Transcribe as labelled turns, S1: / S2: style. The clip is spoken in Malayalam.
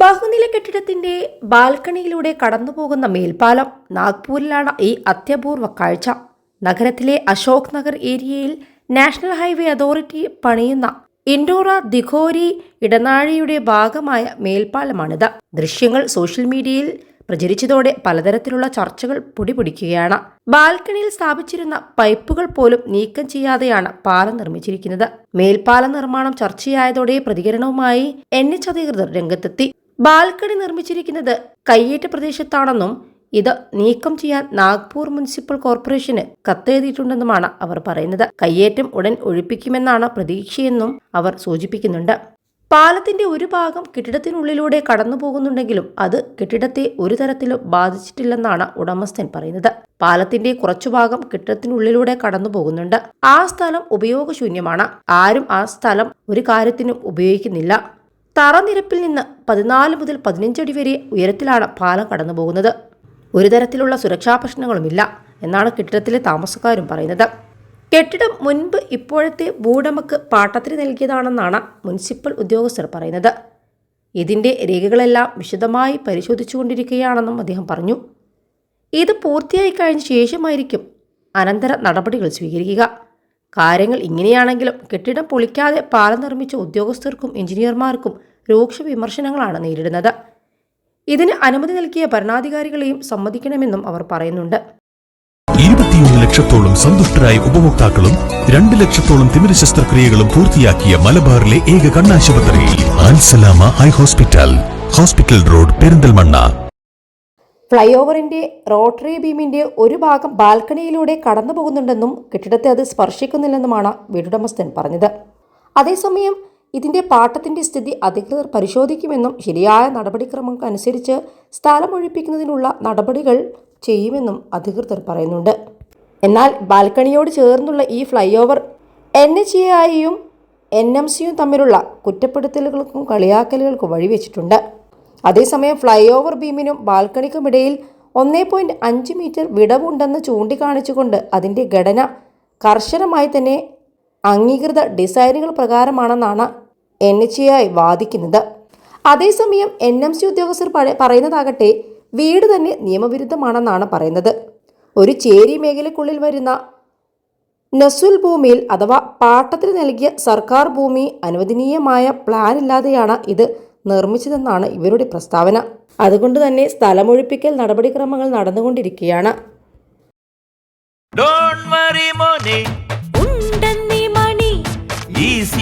S1: ബഹുനില കെട്ടിടത്തിന്റെ ബാൽക്കണിയിലൂടെ കടന്നുപോകുന്ന മേൽപ്പാലം നാഗ്പൂരിലാണ് ഈ അത്യപൂർവ കാഴ്ച. നഗരത്തിലെ അശോക് നഗർ ഏരിയയിൽ നാഷണൽ ഹൈവേ അതോറിറ്റി പണിയുന്ന ഇൻഡോറ ദിഘോരി ഇടനാഴിയുടെ ഭാഗമായ മേൽപ്പാലമാണിത്. ദൃശ്യങ്ങൾ സോഷ്യൽ മീഡിയയിൽ പ്രചരിച്ചതോടെ പലതരത്തിലുള്ള ചർച്ചകൾ പൊടിപിടിക്കുകയാണ്. ബാൽക്കണിയിൽ സ്ഥാപിച്ചിരുന്ന പൈപ്പുകൾ പോലും നീക്കം ചെയ്യാതെയാണ് പാലം നിർമ്മിച്ചിരിക്കുന്നത്. മേൽപ്പാല നിർമ്മാണം ചർച്ചയായതോടെ പ്രതികരണവുമായി എൻ എച്ച് അധികൃതർ രംഗത്തെത്തി. ബാൽക്കണി നിർമ്മിച്ചിരിക്കുന്നത് കയ്യേറ്റ പ്രദേശത്താണെന്നും ഇത് നീക്കം ചെയ്യാൻ നാഗ്പൂർ മുനിസിപ്പൽ കോർപ്പറേഷന് കത്തെഴുതിയിട്ടുണ്ടെന്നുമാണ് അവർ പറയുന്നത്. കയ്യേറ്റം ഉടൻ ഒഴിപ്പിക്കുമെന്നാണ് പ്രതീക്ഷയെന്നും അവർ സൂചിപ്പിക്കുന്നുണ്ട്. പാലത്തിന്റെ ഒരു ഭാഗം കെട്ടിടത്തിനുള്ളിലൂടെ കടന്നു പോകുന്നുണ്ടെങ്കിലും അത് കെട്ടിടത്തെ ഒരു തരത്തിലും ബാധിച്ചിട്ടില്ലെന്നാണ് ഉടമസ്ഥൻ പറയുന്നത്. പാലത്തിന്റെ കുറച്ചു ഭാഗം കെട്ടിടത്തിനുള്ളിലൂടെ കടന്നു പോകുന്നുണ്ട് ആ സ്ഥലം ഉപയോഗശൂന്യമാണ്. ആരും ആ സ്ഥലം ഒരു കാര്യത്തിനും ഉപയോഗിക്കുന്നില്ല. തറനിരപ്പിൽ നിന്ന് പതിനാല് മുതൽ പതിനഞ്ചടി വരെ ഉയരത്തിലാണ് പാലം കടന്നു പോകുന്നത്. ഒരു തരത്തിലുള്ള സുരക്ഷാ പ്രശ്നങ്ങളുമില്ല എന്നാണ് കെട്ടിടത്തിലെ താമസക്കാരും പറയുന്നത്. കെട്ടിടം മുൻപ് ഇപ്പോഴത്തെ ഭൂടമക്ക് പാട്ടത്തിന് നൽകിയതാണെന്നാണ് മുനിസിപ്പൽ ഉദ്യോഗസ്ഥർ പറയുന്നത്. ഇതിന്റെ രേഖകളെല്ലാം വിശദമായി പരിശോധിച്ചുകൊണ്ടിരിക്കുകയാണെന്നും അദ്ദേഹം പറഞ്ഞു. ഇത് പൂർത്തിയായി കഴിഞ്ഞ ശേഷമായിരിക്കും അനന്തര നടപടികൾ സ്വീകരിക്കുക. കാര്യങ്ങൾ ഇങ്ങനെയാണെങ്കിലും കെട്ടിടം പൊളിക്കാതെ പാലം നിർമ്മിച്ച ഉദ്യോഗസ്ഥർക്കും എഞ്ചിനീയർമാർക്കും രൂക്ഷ വിമർശനങ്ങളാണ് നേരിടുന്നത്. ഇതിന് അനുമതി നൽകിയ ഭരണാധികാരികളെയും സമ്മതിക്കണമെന്നും അവർ പറയുന്നുണ്ട്.
S2: ഇരുപത്തിയൊന്ന് ലക്ഷത്തോളം സന്തുഷ്ടരായ ഉപഭോക്താക്കളും രണ്ട് ലക്ഷത്തോളം തിമിര ശസ്ത്രക്രിയകളും പൂർത്തിയാക്കിയ മലബാറിലെ ഏക കണ്ണാശുപത്രി Alsalama eye hospital hospital road Perinthalmanna.
S1: Fly ഓവറിന്റെ റോട്ടറി ബീമിന്റെ ഒരു ഭാഗം ബാൽക്കണിയിലൂടെ കടന്നു പോകുന്നുണ്ടെന്നും കെട്ടിടത്തെ അത് സ്പർശിക്കുന്നില്ലെന്നുമാണ് വീടുടമസ്ഥൻ പറഞ്ഞത്. അതേസമയം ഇതിന്റെ പാട്ടത്തിന്റെ സ്ഥിതി അധികൃതർ പരിശോധിക്കുമെന്നും ശരിയായ നടപടിക്രമങ്ങൾക്കനുസരിച്ച് സ്ഥലമൊഴിപ്പിക്കുന്നതിനുള്ള നടപടികൾ ചെയ്യുമെന്നും അധികൃതർ പറയുന്നുണ്ട്. എന്നാൽ ബാൽക്കണിയോട് ചേർന്നുള്ള ഈ flyover N H A ഐയും എൻ എം സിയും തമ്മിലുള്ള കുറ്റപ്പെടുത്തലുകൾക്കും കളിയാക്കലുകൾക്കും വഴിവെച്ചിട്ടുണ്ട്. അതേസമയം ഫ്ലൈ ഓവർ ബീമിനും ബാൽക്കണിക്കുമിടയിൽ ഒന്നേ പോയിന്റ് അഞ്ച് മീറ്റർ വിടവുണ്ടെന്ന് ചൂണ്ടിക്കാണിച്ചുകൊണ്ട് അതിന്റെ ഘടന കർശനമായി തന്നെ അംഗീകൃത ഡിസൈനുകൾ പ്രകാരമാണെന്നാണ് എൻ എച്ച് എ വാദിക്കുന്നത്. അതേസമയം എൻ എം സി ഉദ്യോഗസ്ഥർ പറയുന്നതാകട്ടെ വീട് തന്നെ നിയമവിരുദ്ധമാണെന്നാണ് പറയുന്നത്. ഒരു ചേരി മേഖലയ്ക്കുള്ളിൽ വരുന്ന നസുൽ ഭൂമിയിൽ അഥവാ പാട്ടത്തിന് നൽകിയ സർക്കാർ ഭൂമി അനുവദനീയമായ പ്ലാൻ ഇല്ലാതെയാണ് ഇത് നിർമ്മിച്ചതെന്നാണ് ഇവരുടെ പ്രസ്താവന. അതുകൊണ്ട് തന്നെ സ്ഥലമൊഴിപ്പിക്കൽ നടപടിക്രമങ്ങൾ നടന്നുകൊണ്ടിരിക്കുകയാണ്.
S3: ഡോൺ
S4: worry, മണി